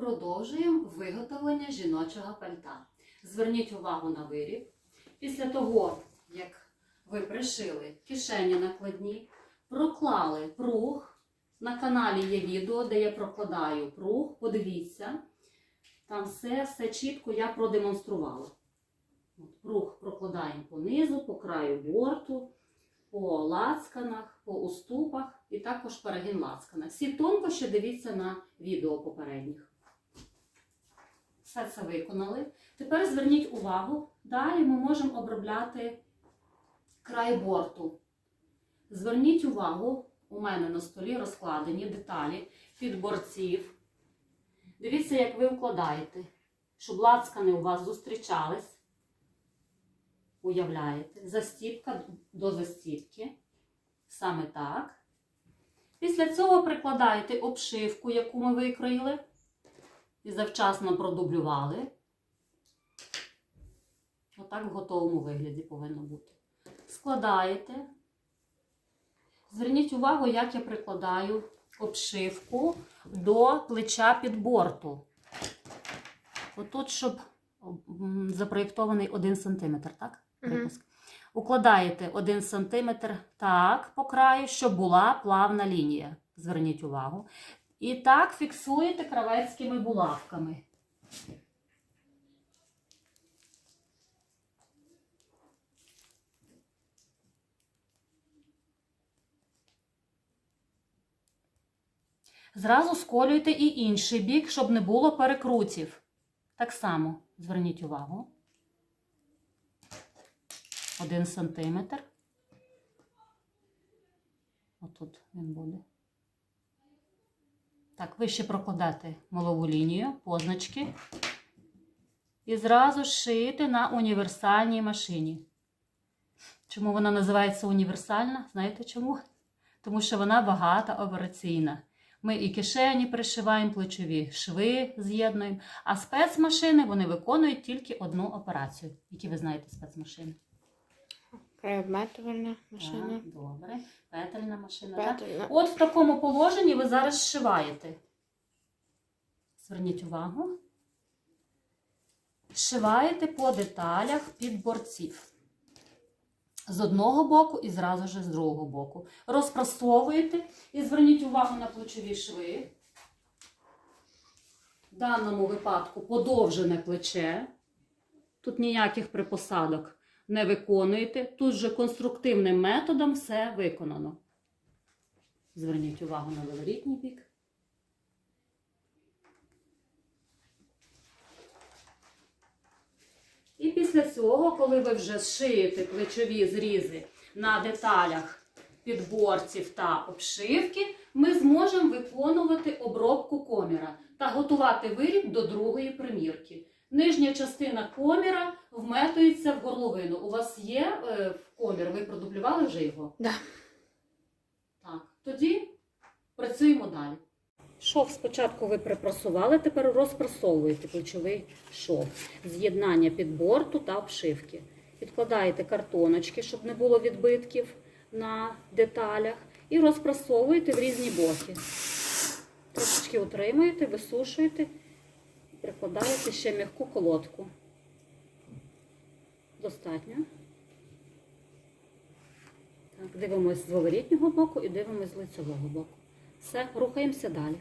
Продовжуємо виготовлення жіночого пальта. Зверніть увагу на виріб. Після того, як ви пришили кишені накладні, проклали пруг. На каналі є відео, де я прокладаю пруг. Подивіться, там все, все чітко я продемонструвала. От, Пруг прокладаємо по низу, по краю борту, по лацканах, по уступах і також перегін лацкана. Всі тонкощі дивіться на відео попередніх. Все це виконали. Тепер зверніть увагу, далі ми можемо обробляти край борту. Зверніть увагу, у мене на столі розкладені деталі під борців. Дивіться, як ви вкладаєте, щоб лацкани у вас зустрічались. Уявляєте, застіпка до застіпки. Саме так. Після цього прикладаєте обшивку, яку ми викроїли, і завчасно продублювали. Отак в готовому вигляді повинно бути. Складаєте. Зверніть увагу, як я прикладаю обшивку до плеча під борту. Отут, щоб запроєктований 1 см, так? Припуск. Укладаєте 1 см так по краю, щоб була плавна лінія. Зверніть увагу. І так фіксуєте кравецькими булавками. Зразу сколюйте і інший бік, щоб не було перекрутів. Так само зверніть увагу. Один сантиметр. Отут він буде. Так, ви ще прокладати малову лінію, позначки. І зразу шиєте на універсальній машині. Чому вона називається універсальна? Знаєте чому? Тому що вона багатоопераційна. Ми і кишені пришиваємо, плечові шви з'єднуємо, а спецмашини вони виконують тільки одну операцію. Які ви знаєте спецмашини? Краєметувальна машина. Так, добре. Петельна машина. Так? От в такому положенні ви зараз зшиваєте. Зверніть увагу. Зшиваєте по деталях під борців. З одного боку і зразу ж з другого боку. Розпрасовуєте і зверніть увагу на плечові шви. В даному випадку подовжене плече. Тут ніяких припосадок не виконуєте. Тут же конструктивним методом все виконано. Зверніть увагу на виворітній бік. І після цього, коли ви вже зшиєте плечові зрізи на деталях підборців та обшивки, ми зможемо виконувати обробку коміра та готувати виріб до другої примірки. Нижня частина коміра вметується в горловину. У вас є е, комір, ви продублювали вже його? Да. Так, тоді працюємо далі. Шов спочатку ви припрасували, тепер розпрасовуєте плечовий шов. З'єднання підборту та обшивки. Підкладаєте картоночки, щоб не було відбитків на деталях, і розпрасовуєте в різні боки. Трошечки утримуєте, висушуєте, прикладаєте ще м'яку колодку. Достатньо. Так, дивимось з виворітнього боку і дивимось з лицевого боку. Все, рухаємося далі.